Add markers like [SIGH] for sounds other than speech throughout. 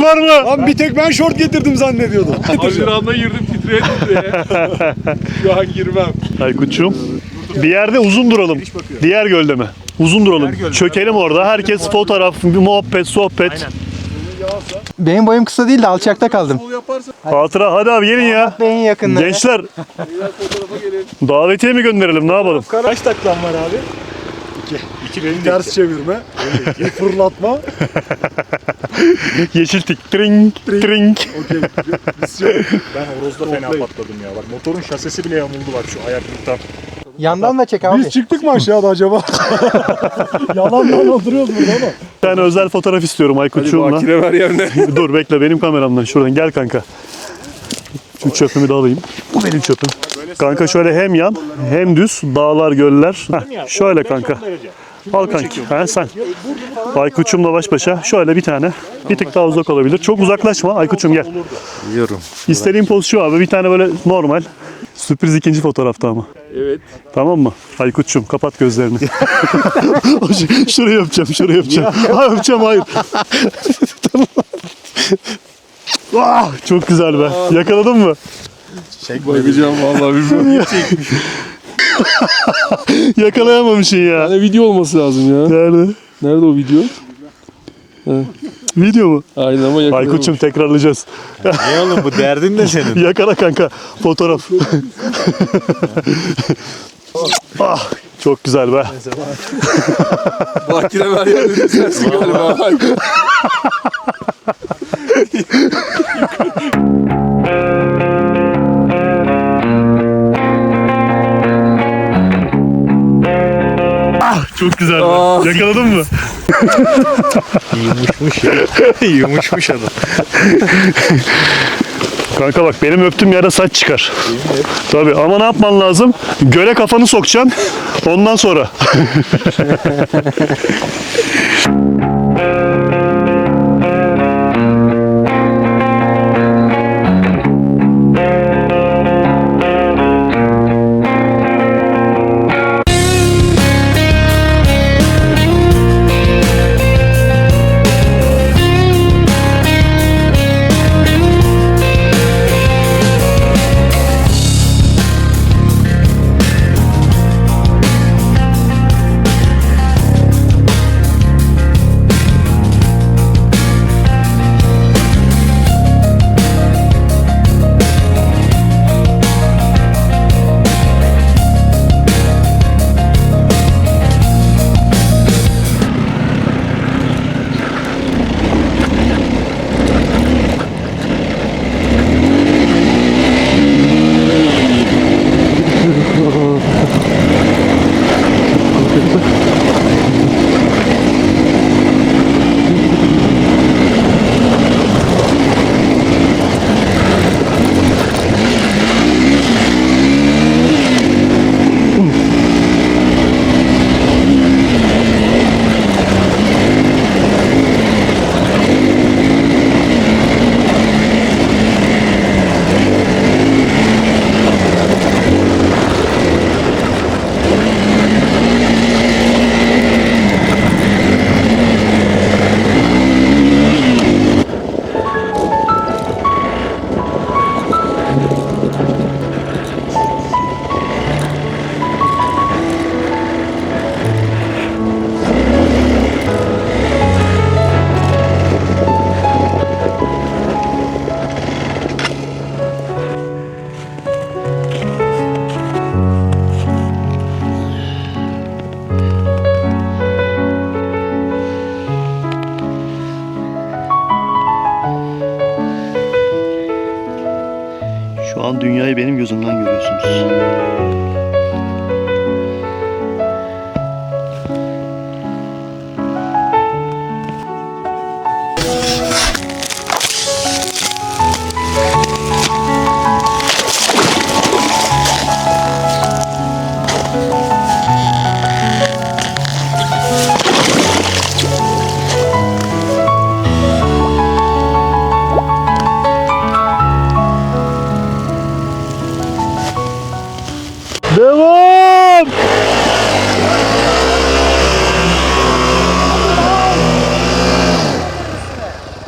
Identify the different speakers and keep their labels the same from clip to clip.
Speaker 1: Girecek var mı?
Speaker 2: Lan bir tek ben şort getirdim zannediyordum. [LAUGHS]
Speaker 3: Haziran'da girdim titreye titreye. [LAUGHS] Şu an girmem.
Speaker 1: Aykut'cum. Bir yerde uzun duralım. Diğer gölde mi? Uzun duralım. Çökelim orada. Herkes fotoğraf, bir muhabbet, sohbet.
Speaker 4: Benim boyum kısa değil de alçakta kaldım.
Speaker 1: Hatıra hadi abi gelin ya.
Speaker 4: En yakınları.
Speaker 1: Gençler. Davetiye mi gönderelim ne yapalım?
Speaker 2: Kaç taklan var abi? İki. İki benim ters çevirme. Bir fırlatma.
Speaker 1: Yeşil tik. Trink, trink.
Speaker 2: Okey. Misyon. Ben horozda fena patladım ya. Bak motorun şasisi bile yamuldu bak şu ayaklıktan.
Speaker 4: Yandan da çek abi.
Speaker 2: Biz çıktık mı aşağıda acaba? [LAUGHS] Yalan lan oturuyoruz burada ama.
Speaker 1: Bir tane özel fotoğraf istiyorum Aykut'cumla.
Speaker 3: Bakire ver yerine.
Speaker 1: Dur bekle benim kameramdan. Şuradan gel kanka. Şu çöpümü de alayım. Bu benim çöpüm. Kanka şöyle hem yan hem düz dağlar göller. Heh, şöyle kanka. Al kanki. Ha, sen. Aykut'cumla baş başa. Şöyle bir tane. Bir tık daha uzak olabilir. Çok uzaklaşma. Aykut'cum gel.
Speaker 3: Biliyorum.
Speaker 1: İstediğin poz şu abi. Bir tane böyle normal. Sürpriz ikinci fotoğrafta ama.
Speaker 3: Evet.
Speaker 1: Tamam mı? Aykut'cum kapat gözlerini. [LAUGHS] şurayı yapacağım, şurayı yapacağım. Hayır yapacağım, hayır. tamam. Ah, çok güzel be. Yakaladın mı?
Speaker 3: Bakacağım vallahi bilmiyorum. [LAUGHS] [LAUGHS]
Speaker 1: Yakalayamamışsın ya.
Speaker 3: Hani video olması lazım ya.
Speaker 1: Nerede?
Speaker 3: Nerede o video?
Speaker 1: Video mu?
Speaker 3: Aynen ama yakın.
Speaker 1: Aykut'cum tekrarlayacağız.
Speaker 5: Ne oğlum bu derdin de senin. [LAUGHS]
Speaker 1: Yakala kanka fotoğraf. [LAUGHS] ah, çok güzel be.
Speaker 3: Bakire ver yerine sensin galiba.
Speaker 1: Çok güzel.
Speaker 3: Ah.
Speaker 1: Yakaladın mı?
Speaker 5: Yumuşmuş ya. [LAUGHS] Yumuşmuş adam.
Speaker 1: Kanka bak benim öptüğüm yere saç çıkar. Tabii ama ne yapman lazım? Göle kafanı sokacaksın. Ondan sonra. [LAUGHS]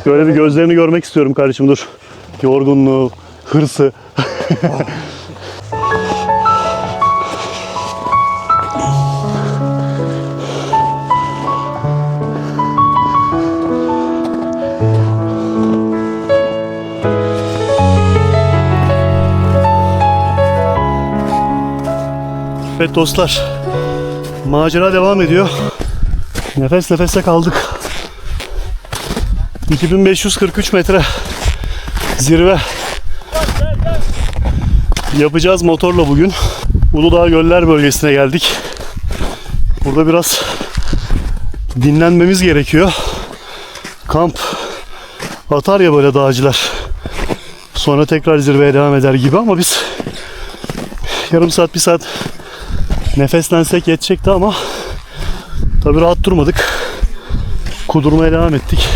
Speaker 1: Böyle bir gözlerini görmek istiyorum kardeşim dur. Yorgunluğu, hırsı. Evet dostlar. Macera devam ediyor. Nefes nefese kaldık. 2543 metre zirve yapacağız motorla bugün. Uludağ Göller bölgesine geldik. Burada biraz dinlenmemiz gerekiyor. Kamp atar ya böyle dağcılar. Sonra tekrar zirveye devam eder gibi ama biz yarım saat bir saat nefeslensek yetecekti ama tabi rahat durmadık. Kudurmaya devam ettik.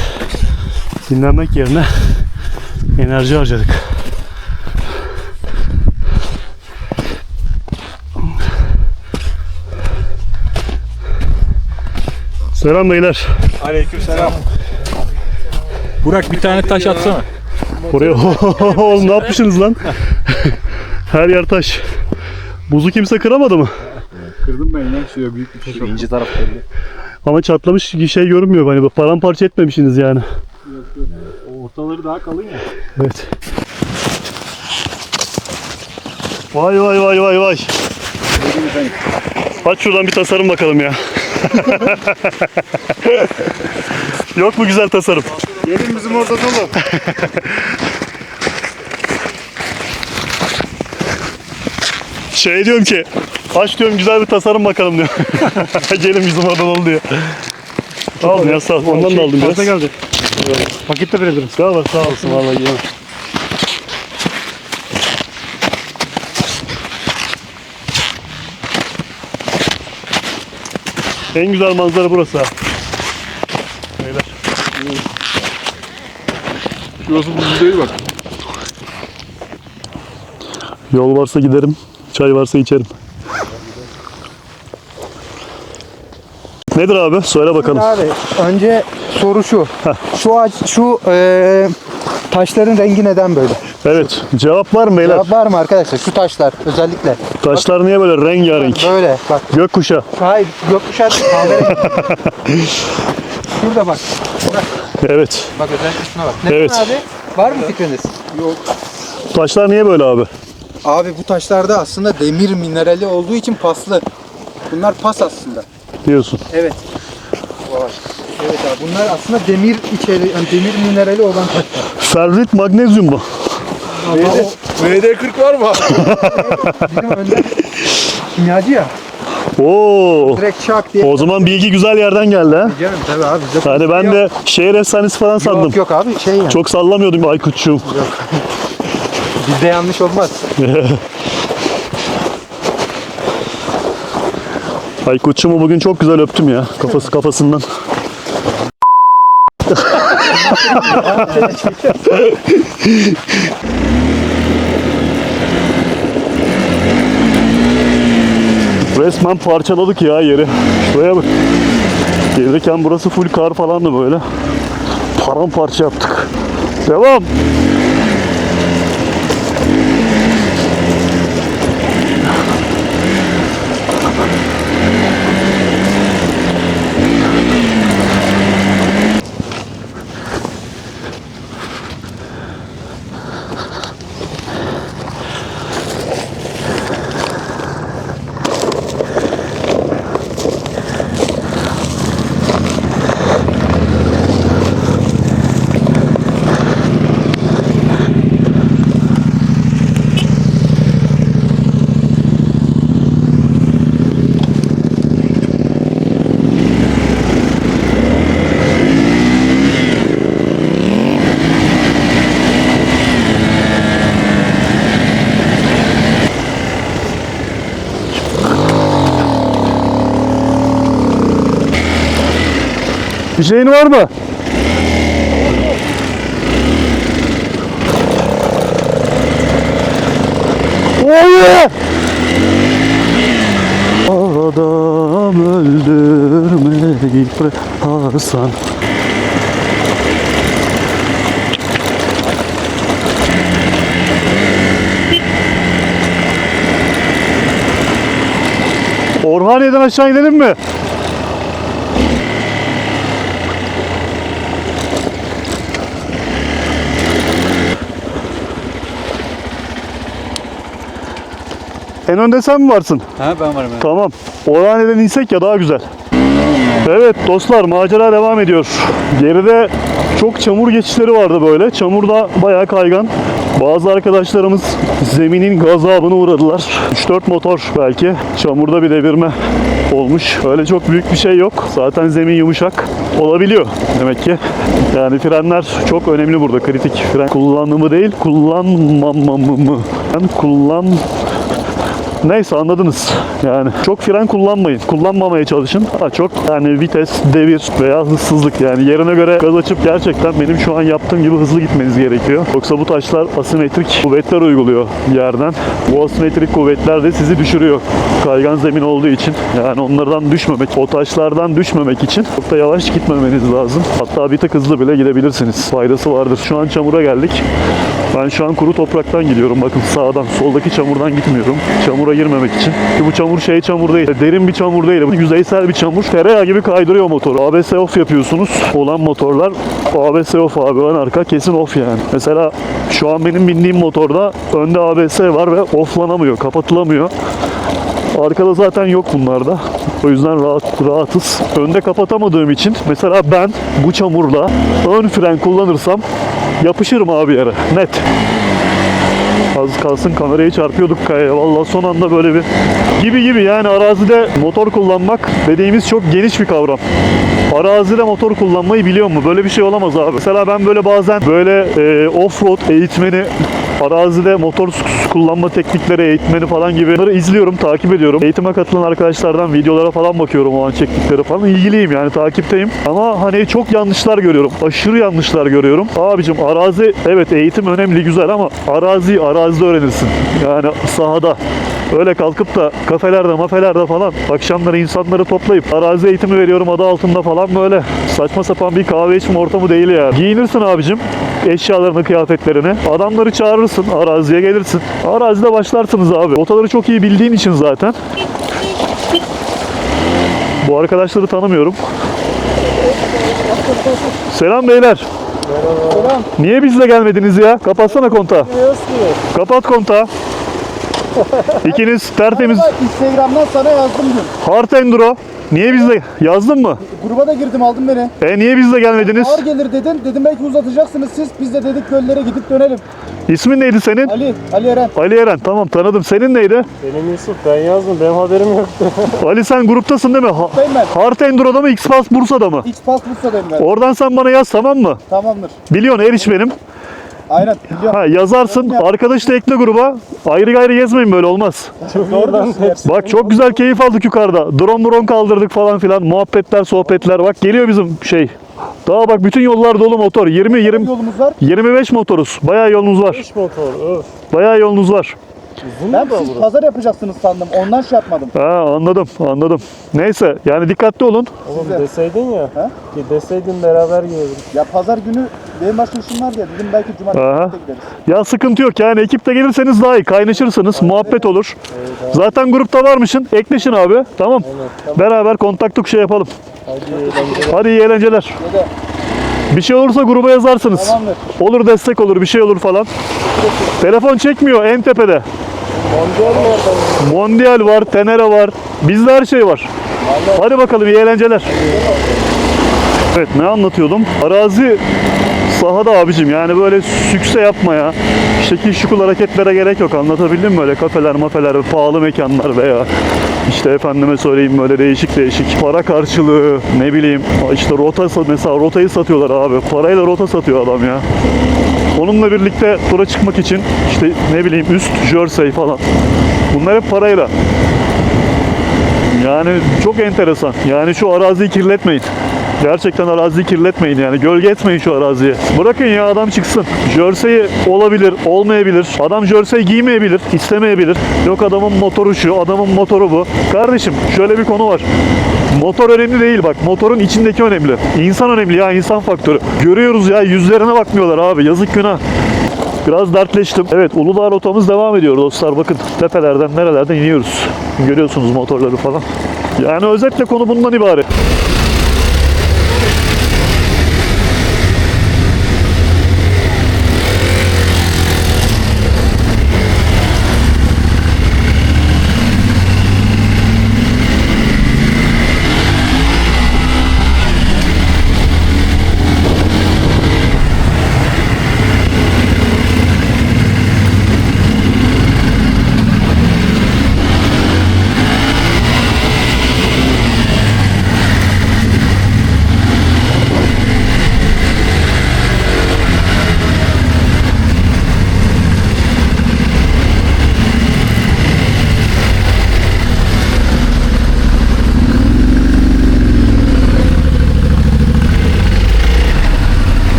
Speaker 1: Dinlenmek yerine enerji harcadık. Selam beyler.
Speaker 3: Burak bir tane taş atsana.
Speaker 1: Oraya [LAUGHS] oğlum ne yapmışsınız lan? Her yer taş. Buzu kimse kıramadı mı?
Speaker 3: Kırdım ben ya şuraya büyük bir taş
Speaker 5: İnci taraf belli.
Speaker 1: Ama çatlamış bir şey görünmüyor. Hani paramparça etmemişsiniz yani.
Speaker 2: Ortaları daha kalın ya.
Speaker 1: Evet. Vay vay vay vay vay. Aç şuradan bir tasarım bakalım ya. [LAUGHS] Yok mu güzel tasarım?
Speaker 2: Gelin bizim orada dolu. [LAUGHS]
Speaker 1: Şey diyorum ki aç diyorum güzel bir tasarım bakalım diyor. [LAUGHS] Gelin bizim oradan ol diyor. Al ya sağ ol. Ondan da aldım biraz.
Speaker 2: geldi. Paket de verebilirim.
Speaker 1: Sağ ol, sağ olsun vallahi iyi. En güzel manzara burası. Beyler.
Speaker 3: Şurası buzlu değil bak.
Speaker 1: Yol varsa giderim, çay varsa içerim. Nedir abi? Söyle bakalım.
Speaker 4: Abi önce soru şu. Şu ağaç, şu eee, taşların rengi neden böyle?
Speaker 1: Evet, cevap var mı beyler?
Speaker 4: Cevap var mı arkadaşlar? Şu taşlar özellikle.
Speaker 1: Taşlar niye böyle rengarenk?
Speaker 4: Böyle bak.
Speaker 1: Gökkuşağı.
Speaker 4: Hayır gökkuşağı değil. [LAUGHS] Şurada bak.
Speaker 1: Evet.
Speaker 4: Bak özellikle şuna bak. Neden
Speaker 1: Evet.
Speaker 4: abi? Var mı fikriniz? Yok.
Speaker 1: Taşlar niye böyle abi?
Speaker 4: Abi bu taşlarda aslında demir minerali olduğu için paslı. Bunlar pas aslında.
Speaker 1: Diyorsun.
Speaker 4: Evet. Evet abi bunlar aslında demir içeri, yani demir minerali olan taşlar.
Speaker 1: Ferrit magnezyum mu?
Speaker 3: VD40 var mı? [LAUGHS]
Speaker 4: Bizim önden kimyacı ya.
Speaker 1: Oo.
Speaker 4: Direkt şak diye.
Speaker 1: O zaman bilgi güzel yerden geldi ha.
Speaker 4: Canım tabii abi. Bizde
Speaker 1: Hani ben de şehir efsanesi falan sandım.
Speaker 4: Yok yok abi şey yani.
Speaker 1: Çok sallamıyordum Aykut'cuğum. [LAUGHS]
Speaker 4: Bizde yanlış olmaz. [LAUGHS]
Speaker 1: Aykut'cuğumu bugün çok güzel öptüm ya. Kafası kafasından. Resmen parçaladık ya yeri. Şuraya bak. Gelirken burası full kar falandı böyle. Paramparça yaptık. Devam. Bir şeyin var mı? Oye! Adam öldürmeyi Hasan. Orhaniye'den aşağı inelim mi? En önde sen mi varsın?
Speaker 4: Ha ben varım.
Speaker 1: Tamam. Orhane'den insek ya daha güzel. Evet dostlar macera devam ediyor. Geride çok çamur geçişleri vardı böyle. Çamur da bayağı kaygan. Bazı arkadaşlarımız zeminin gazabına uğradılar. 3-4 motor belki. Çamurda bir devirme olmuş. Öyle çok büyük bir şey yok. Zaten zemin yumuşak. Olabiliyor demek ki. Yani frenler çok önemli burada. Kritik. Fren kullanımı değil, kullanmamamı mı? Ben kullan Neyse anladınız. Yani çok fren kullanmayın. Kullanmamaya çalışın. Ha, çok yani vites, devir veya hızsızlık yani yerine göre gaz açıp gerçekten benim şu an yaptığım gibi hızlı gitmeniz gerekiyor. Yoksa bu taşlar asimetrik kuvvetler uyguluyor yerden. Bu asimetrik kuvvetler de sizi düşürüyor. Kaygan zemin olduğu için. Yani onlardan düşmemek, o taşlardan düşmemek için çok da yavaş gitmemeniz lazım. Hatta bir tık hızlı bile gidebilirsiniz. Faydası vardır. Şu an çamura geldik. Ben şu an kuru topraktan gidiyorum. Bakın sağdan, soldaki çamurdan gitmiyorum. Çamura girmemek için. Ki bu çamur şey çamur değil. Derin bir çamur değil. Bu yüzeysel bir çamur. Tereyağı gibi kaydırıyor motoru. ABS off yapıyorsunuz. Olan motorlar ABS off abi. Ön arka kesin off yani. Mesela şu an benim bindiğim motorda önde ABS var ve offlanamıyor. Kapatılamıyor. Arkada zaten yok bunlarda. O yüzden rahat, rahatız. Önde kapatamadığım için mesela ben bu çamurla ön fren kullanırsam yapışırım abi yere. Net. Az kalsın kamerayı çarpıyorduk kayaya. Valla son anda böyle bir gibi gibi yani arazide motor kullanmak dediğimiz çok geniş bir kavram. Arazide motor kullanmayı biliyor mu? Böyle bir şey olamaz abi. Mesela ben böyle bazen böyle e, off-road eğitmeni arazide motor kullanma teknikleri eğitmeni falan gibi bunları izliyorum, takip ediyorum. Eğitime katılan arkadaşlardan videolara falan bakıyorum o an çektikleri falan. İlgiliyim yani takipteyim. Ama hani çok yanlışlar görüyorum. Aşırı yanlışlar görüyorum. Abicim arazi evet eğitim önemli güzel ama arazi arazide öğrenirsin. Yani sahada. Öyle kalkıp da kafelerde mafelerde falan akşamları insanları toplayıp arazi eğitimi veriyorum adı altında falan böyle saçma sapan bir kahve içme ortamı değil ya. Giyinirsin abicim eşyalarını, kıyafetlerini. Adamları çağırırsın, araziye gelirsin. Arazide başlarsınız abi. Rotaları çok iyi bildiğin için zaten. Bu arkadaşları tanımıyorum. Selam beyler. Niye bizle gelmediniz ya? Kapatsana kontağı. Kapat kontağı. İkiniz tertemiz
Speaker 4: Instagram'dan sana yazdım dün.
Speaker 1: hard enduro. Niye bizle yazdın mı?
Speaker 4: Gruba da girdim aldın beni.
Speaker 1: E niye bizle gelmediniz?
Speaker 4: Ağır gelir dedin. Dedim belki uzatacaksınız siz. Biz de dedik göllere gidip dönelim.
Speaker 1: İsmin neydi senin?
Speaker 4: Ali, Ali Eren.
Speaker 1: Ali Eren. Tamam tanıdım. Senin neydi?
Speaker 6: Benim Yusuf ben yazdım benim haberim yoktu. [LAUGHS]
Speaker 1: Ali sen gruptasın değil mi? Ha-
Speaker 4: Buradayım ben.
Speaker 1: Hard Enduro'da mı? X-Pass Bursa'da mı?
Speaker 4: X-Pass Bursa'dayım ben.
Speaker 1: Oradan sen bana yaz tamam mı?
Speaker 4: Tamamdır.
Speaker 1: Biliyorsun eriş benim.
Speaker 4: Aynen biliyorum.
Speaker 1: Ha, yazarsın. Arkadaş da ekle gruba. Ayrı gayrı gezmeyin böyle olmaz.
Speaker 6: Oradan hepsi.
Speaker 1: Bak çok güzel keyif aldık yukarıda. Drone drone kaldırdık falan filan. Muhabbetler, sohbetler. Bak geliyor bizim şey. Daha bak bütün yollar dolu motor. 20 20
Speaker 4: Yolumuz var.
Speaker 1: 25 motoruz. Bayağı yolunuz var.
Speaker 6: İş motor. Öf.
Speaker 1: Bayağı yolunuz var.
Speaker 4: Ben siz pazar yapacaksınız sandım. Ondan şey yapmadım.
Speaker 1: Ha anladım, anladım. Neyse yani dikkatli olun.
Speaker 6: Oğlum deseydin ya.
Speaker 4: Ha?
Speaker 6: Ki deseydin beraber gelirdik.
Speaker 4: Ya pazar günü benim başka işim var ya. Dedim belki cumartesi de gideriz.
Speaker 1: Ya sıkıntı yok yani ekipte gelirseniz daha iyi. Kaynaşırsınız, muhabbet olur. Zaten grupta varmışsın. Ekleşin abi. Tamam. Beraber kontaktuk şey yapalım.
Speaker 6: Hadi eğlenceler.
Speaker 1: Hadi iyi eğlenceler.
Speaker 4: Ya da
Speaker 1: Bir şey olursa gruba yazarsınız.
Speaker 4: tamamdır.
Speaker 1: Olur destek olur, bir şey olur falan. Telefon çekmiyor en tepede.
Speaker 6: Mondial oradan?
Speaker 1: Mondial var, Tenere var. Bizde her şey var. Hadi bakalım iyi eğlenceler. Evet ne anlatıyordum? Arazi sahada abicim yani böyle sükse yapma ya. Şekil şukul hareketlere gerek yok anlatabildim mi? Böyle kafeler mafeler pahalı mekanlar veya işte efendime söyleyeyim böyle değişik değişik para karşılığı ne bileyim işte rota mesela rotayı satıyorlar abi parayla rota satıyor adam ya. Onunla birlikte tura çıkmak için işte ne bileyim üst jersey falan. Bunlar hep parayla. Yani çok enteresan. Yani şu araziyi kirletmeyin. Gerçekten araziyi kirletmeyin yani. Gölge etmeyin şu araziye. Bırakın ya adam çıksın. Jersey olabilir, olmayabilir. Adam jersey giymeyebilir, istemeyebilir. Yok adamın motoru şu, adamın motoru bu. Kardeşim şöyle bir konu var. Motor önemli değil bak. Motorun içindeki önemli. İnsan önemli ya, insan faktörü. Görüyoruz ya yüzlerine bakmıyorlar abi. Yazık günah. Biraz dertleştim. Evet Uludağ rotamız devam ediyor dostlar. Bakın tepelerden nerelerden iniyoruz. Görüyorsunuz motorları falan. Yani özetle konu bundan ibaret.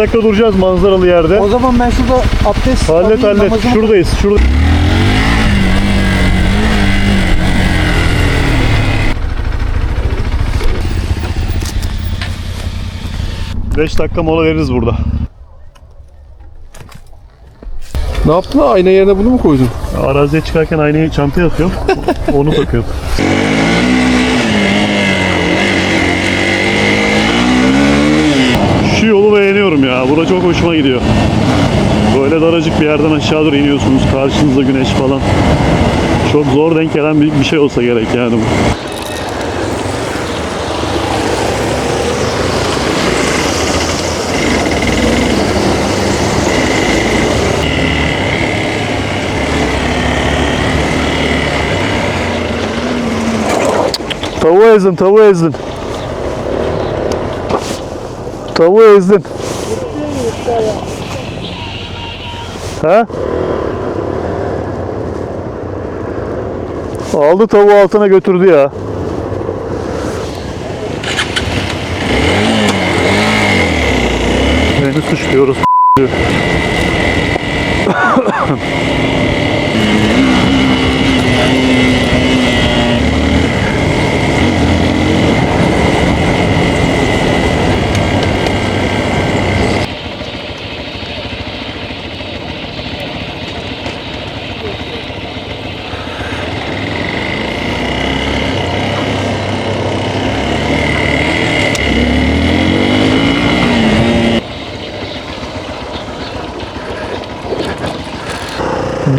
Speaker 1: Dakika duracağız manzaralı yerde.
Speaker 4: O zaman ben şurada abdest
Speaker 1: Hallet
Speaker 4: alayım,
Speaker 1: hallet.
Speaker 4: namazımı-
Speaker 1: Şuradayız. Şurada. Beş dakika mola veririz burada.
Speaker 3: Ne yaptın? Ayna yerine bunu mu koydun?
Speaker 1: Araziye çıkarken aynayı çantaya atıyorum. [LAUGHS] Onu takıyorum. Yolu beğeniyorum ya. Bura çok hoşuma gidiyor. Böyle daracık bir yerden aşağı doğru iniyorsunuz. Karşınızda güneş falan. Çok zor denk gelen bir, bir şey olsa gerek yani bu. Tavuğu ezdin, tavuğu ezdin. Tavuğu ezdin. He? Aldı tavuğu altına götürdü ya. Beni suçluyoruz.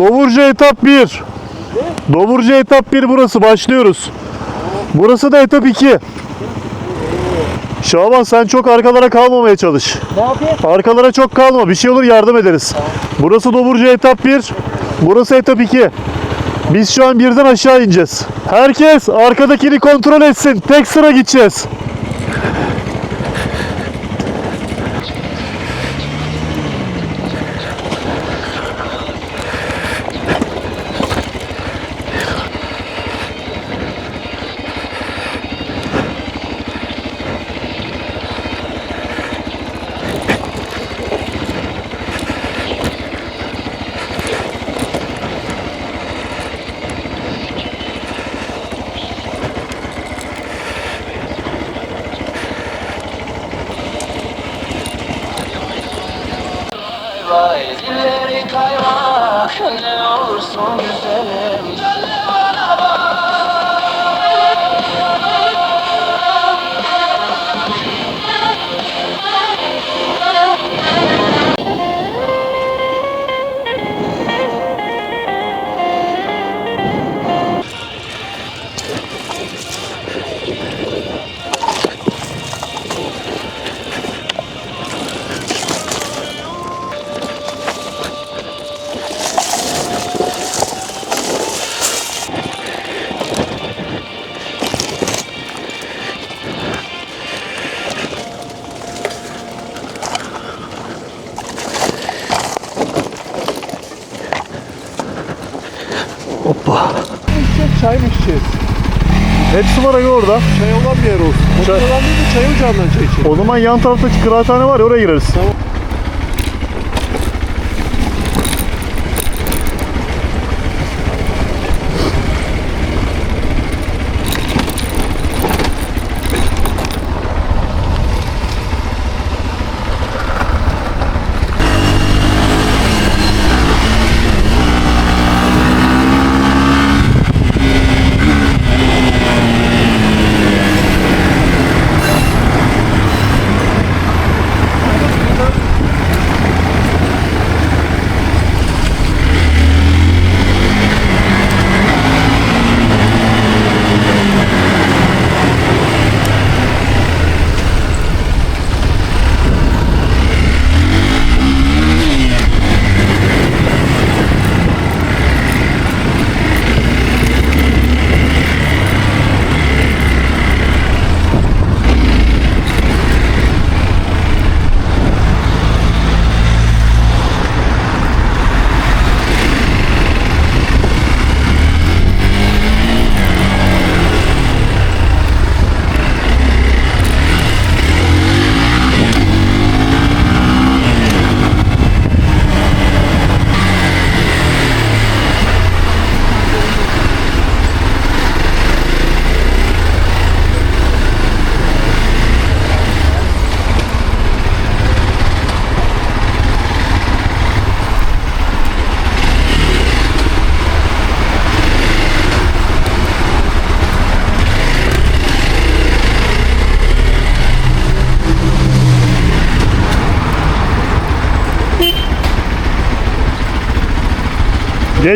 Speaker 1: Dovurcu etap 1. Dovurcu etap 1 burası. Başlıyoruz. Burası da etap 2. Şaban sen çok arkalara kalmamaya çalış.
Speaker 4: Ne yapayım?
Speaker 1: Arkalara çok kalma. Bir şey olur yardım ederiz. Burası Doburcu etap 1. Burası etap 2. Biz şu an birden aşağı ineceğiz. Herkes arkadakini kontrol etsin. Tek sıra gideceğiz. Aga orada.
Speaker 6: Çay olan bir yer olsun.
Speaker 1: Çay-
Speaker 6: Motordan değil de çay ocağından çay içelim.
Speaker 1: O zaman yan taraftaki kıraathane var ya oraya gireriz. Geç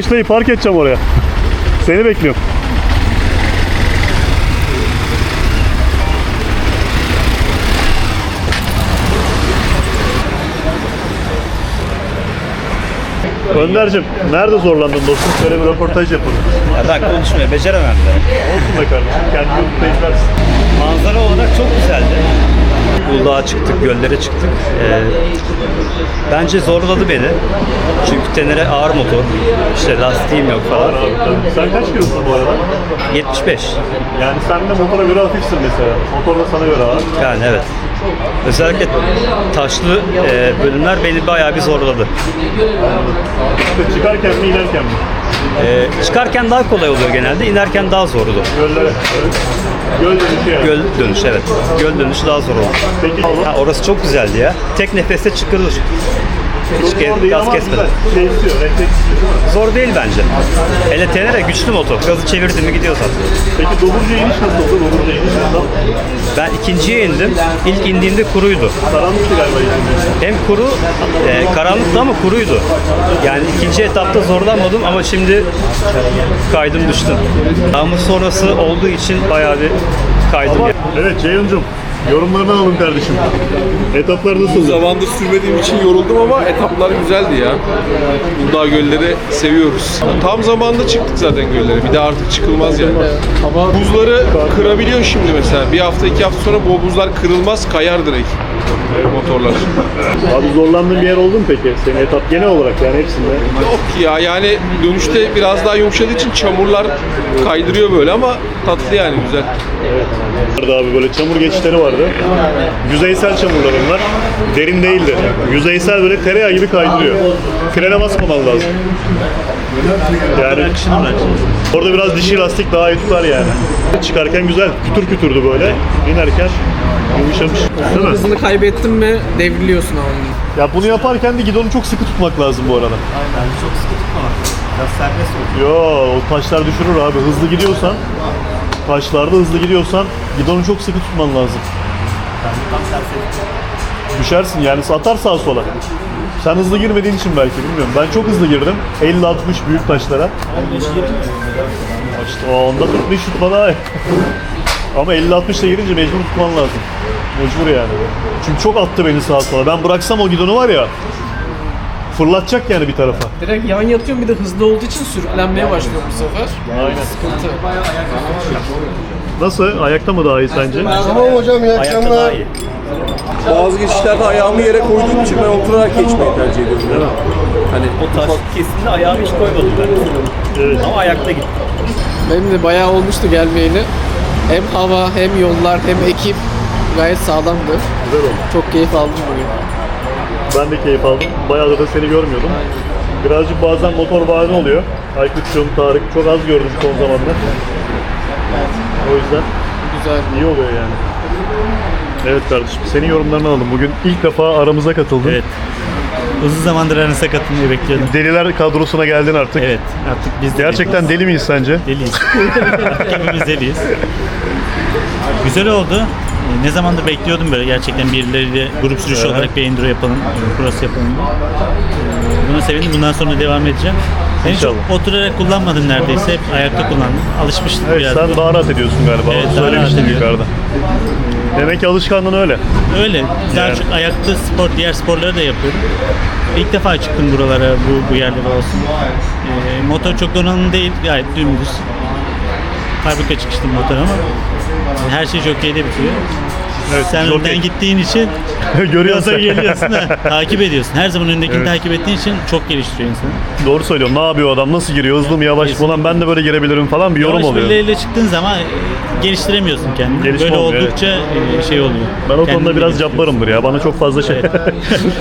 Speaker 1: dayı park edeceğim oraya. Seni bekliyorum. Önder'cim nerede zorlandın dostum? Şöyle bir röportaj yapalım.
Speaker 7: Ya ben konuşmayı beceremem de.
Speaker 1: Olsun be kardeşim. Kendi yolunda izlersin.
Speaker 7: Manzara. Uludağ'a çıktık, göllere çıktık. Ee, bence zorladı beni. Çünkü Tenere ağır motor. İşte lastiğim yok falan.
Speaker 1: Sen kaç kilosun bu arada?
Speaker 7: 75.
Speaker 1: Yani sen de motora göre hafifsin mesela. Motor da sana göre ağır.
Speaker 7: Yani evet. Özellikle taşlı e, bölümler beni bayağı bir zorladı.
Speaker 1: Çıkarken mi inerken mi?
Speaker 7: Ee, çıkarken daha kolay oluyor genelde, inerken daha zor oluyor.
Speaker 1: Göllere. Göl dönüşü yani.
Speaker 7: Göl dönüşü evet. Göl dönüşü daha zor oluyor.
Speaker 1: Peki
Speaker 7: Ha, orası çok güzeldi ya. Tek nefeste çıkılır. Hiç
Speaker 1: değil
Speaker 7: gaz kesmeden.
Speaker 1: Şey istiyor, refleks?
Speaker 7: Zor değil bence. Hele Tenere güçlü motor. Gazı çevirdi mi gidiyor zaten.
Speaker 1: Peki Doburcu'ya iniş nasıl oldu? Doburcu'ya iniş nasıl?
Speaker 7: Ben ikinciye indim. İlk indiğimde kuruydu.
Speaker 1: Karanlıktı galiba ikinci.
Speaker 7: Hem kuru, e, karanlıktı ama kuruydu. Yani ikinci etapta zorlanmadım ama şimdi kaydım düştüm. Yağmur sonrası olduğu için bayağı bir kaydım.
Speaker 1: Evet Ceyhun'cum yorumlarını alalım kardeşim. Etaplar nasıldı?
Speaker 3: Zamandır sürmediğim için yoruldum ama etaplar güzeldi ya. Uludağ gölleri seviyoruz. Tam zamanında çıktık zaten göllere. Bir de artık çıkılmaz yani. Buzları kırabiliyor şimdi mesela. Bir hafta iki hafta sonra bu buzlar kırılmaz kayar direkt motorlar.
Speaker 1: Abi zorlandığın bir yer oldu mu peki? Senin etap genel olarak yani hepsinde.
Speaker 3: Yok ya yani dönüşte biraz daha yumuşadığı için çamurlar kaydırıyor böyle ama tatlı yani güzel.
Speaker 1: Vardı abi böyle çamur geçişleri vardı. Yüzeysel çamurlar onlar. Derin değildi. Yüzeysel böyle tereyağı gibi kaydırıyor. Frene basmaman lazım. Yani orada biraz dişi lastik daha iyi tutar yani. Çıkarken güzel kütür kütürdü böyle. İnerken yumuşamış. Değil mi?
Speaker 8: Hızını kaybettin mi devriliyorsun abi.
Speaker 1: Ya bunu yaparken de gidonu çok sıkı tutmak lazım bu arada.
Speaker 7: Aynen çok sıkı tutma. Biraz serbest ol.
Speaker 1: Yo o taşlar düşürür abi. Hızlı gidiyorsan taşlarda hızlı gidiyorsan gidonu çok sıkı tutman lazım. Düşersin yani atar sağa sola. Sen hızlı girmediğin için belki bilmiyorum. Ben çok hızlı girdim. 50-60 büyük taşlara. İşte o onda 45 şut bana [LAUGHS] Ama 50-60'la girince mecbur tutman lazım. Mecbur yani. Çünkü çok attı beni sağa sola. Ben bıraksam o gidonu var ya fırlatacak yani bir tarafa.
Speaker 8: Direkt yan yatıyorum bir de hızlı olduğu için sürüklenmeye başlıyorum bu sefer.
Speaker 1: Aynen.
Speaker 8: Sıkıntı.
Speaker 1: Nasıl? Ayakta mı daha iyi sence?
Speaker 6: Tamam hocam iyi
Speaker 9: Ayakta daha iyi.
Speaker 3: Bazı geçişlerde ayağımı yere koyduğum için ben oturarak geçmeyi tercih ediyorum. Hani
Speaker 9: O taş kesimde ayağımı hiç koymadım ben.
Speaker 1: Evet.
Speaker 9: Ama ayakta gittim.
Speaker 8: Benim de bayağı olmuştu gelmeyeli. Hem hava hem yollar hem ekip gayet sağlamdı.
Speaker 1: Güzel oldu.
Speaker 8: Çok keyif aldım bugün.
Speaker 1: Ben de keyif aldım. Bayağıdır da seni görmüyordum. Birazcık bazen motor bahane oluyor. Aykut'cum, Tarık çok az gördüm son zamanlar. O yüzden
Speaker 8: Güzel.
Speaker 1: iyi oluyor yani. Evet kardeşim, senin yorumlarını alalım. Bugün ilk defa aramıza katıldın.
Speaker 9: Evet. Uzun zamandır aranıza katılmayı bekliyordum.
Speaker 1: Deliler kadrosuna geldin artık.
Speaker 9: Evet. Artık biz de
Speaker 1: Gerçekten deli miyiz sence?
Speaker 9: deliyiz. Hepimiz deliyiz. Güzel oldu. Ee, Ne zamandır bekliyordum böyle gerçekten birileriyle grup sürüşü olarak bir enduro yapalım, e, cross yapalım. diye. Ee, Buna sevindim. Bundan sonra devam edeceğim. Ben hiç
Speaker 1: İnşallah.
Speaker 9: oturarak kullanmadım neredeyse. Hep ayakta kullandım. Alışmıştım
Speaker 1: Evet,
Speaker 9: biraz.
Speaker 1: sen daha rahat ediyorsun galiba.
Speaker 9: Evet,
Speaker 1: Onu
Speaker 9: daha
Speaker 1: Söylemiştin
Speaker 9: rahat ediyorum.
Speaker 1: yukarıda. Demek ki alışkanlığın öyle.
Speaker 9: Öyle. Daha
Speaker 1: Yani.
Speaker 9: çok ayakta spor, diğer sporları da yapıyorum. İlk defa çıktım buralara, bu, bu yerlere olsun. Ee, motor çok donanımlı değil, gayet dümdüz. Fabrika çıkışlı motor ama her şey çok iyide bitiyor.
Speaker 1: Evet,
Speaker 9: Sen
Speaker 1: jockey.
Speaker 9: önden gittiğin için [LAUGHS]
Speaker 1: Görüyorsun.
Speaker 9: gaza geliyorsun ha, [LAUGHS] takip ediyorsun. Her zaman öndekini
Speaker 1: Evet.
Speaker 9: takip ettiğin için çok geliştiriyor insanı.
Speaker 1: Doğru söylüyorum. Ne yapıyor adam? Nasıl giriyor? Hızlı mı yavaş mı? Ulan ben de böyle girebilirim falan bir yorum
Speaker 9: Yavaş
Speaker 1: oluyor.
Speaker 9: birileriyle çıktığın zaman e, geliştiremiyorsun kendini.
Speaker 1: Gelişme
Speaker 9: Böyle
Speaker 1: olmuyor,
Speaker 9: oldukça e, şey oluyor.
Speaker 1: Ben o
Speaker 9: Kendini
Speaker 1: konuda biraz
Speaker 9: geliştiriyorsun.
Speaker 1: cabbarımdır ya. Bana çok fazla şey.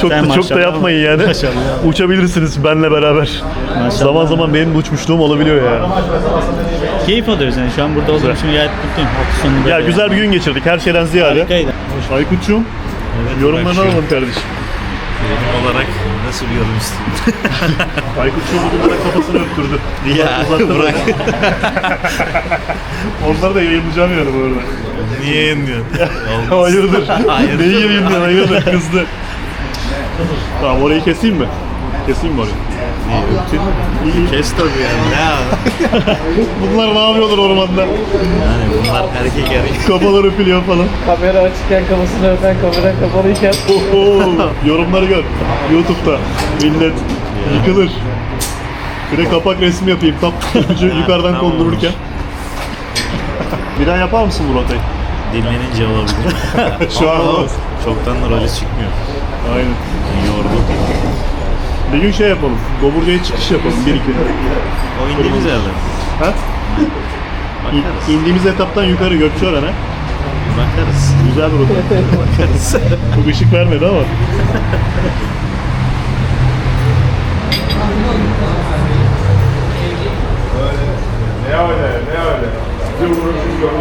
Speaker 1: çok
Speaker 9: Sen
Speaker 1: da, çok da yapmayın yani.
Speaker 9: Maşallah.
Speaker 1: Uçabilirsiniz benle beraber. Zaman zaman benim de uçmuşluğum olabiliyor ya.
Speaker 9: Keyif alıyoruz yani. Şu an burada olduğum için gayet mutluyum. Hafta sonu
Speaker 1: Ya
Speaker 9: böyle-
Speaker 1: güzel bir gün geçirdik her şeyden ziyade.
Speaker 9: Harikaydı.
Speaker 1: Aykut'cum yorumlarını alalım kardeşim.
Speaker 5: olarak nasıl bir yorum [LAUGHS] istiyorsun?
Speaker 1: Aykut'cum bugün bana kafasını öptürdü.
Speaker 5: Ya,
Speaker 1: Uzakta
Speaker 5: bırak. [LAUGHS]
Speaker 1: Onları da yayınlayacağım yani bu arada.
Speaker 5: Niye yayınlıyorsun? [LAUGHS]
Speaker 1: hayırdır?
Speaker 5: Hayırdır.
Speaker 1: Neyi yayınlıyorsun? Hayırdır kızdı. Tamam orayı keseyim mi? Keseyim mi orayı? İyi. [LAUGHS]
Speaker 5: Kes tabii yani. Ne ya? [LAUGHS]
Speaker 1: Bunlar ne yapıyorlar ormanda?
Speaker 5: Yani bunlar erkek erkek.
Speaker 1: Kafalar öpülüyor falan.
Speaker 8: Kamera açıkken kafasını öpen kamera kapalıyken [LAUGHS]
Speaker 1: Oho, yorumları gör. YouTube'da millet yıkılır. Bir de kapak resmi yapayım tam ucu yukarıdan
Speaker 5: tamam
Speaker 1: kondururken. Bir daha yapar mısın bu rotayı?
Speaker 5: Dinlenince olabilir.
Speaker 1: Şu an olmaz.
Speaker 5: Çoktan da rolü çıkmıyor.
Speaker 1: Aynen.
Speaker 5: Yordu.
Speaker 1: Bir gün şey yapalım. Doburca'ya çıkış yapalım. Bir iki.
Speaker 5: O indiğimiz herhalde.
Speaker 1: Ha? Bakarız. İndiğimiz etaptan yukarı Gökçeören'e.
Speaker 5: Bakarız.
Speaker 1: Güzel bir rota.
Speaker 5: Bakarız. [LAUGHS]
Speaker 1: Çok ışık vermedi ama. Ne öyle, ne öyle. Bizim vuruşumuz yok.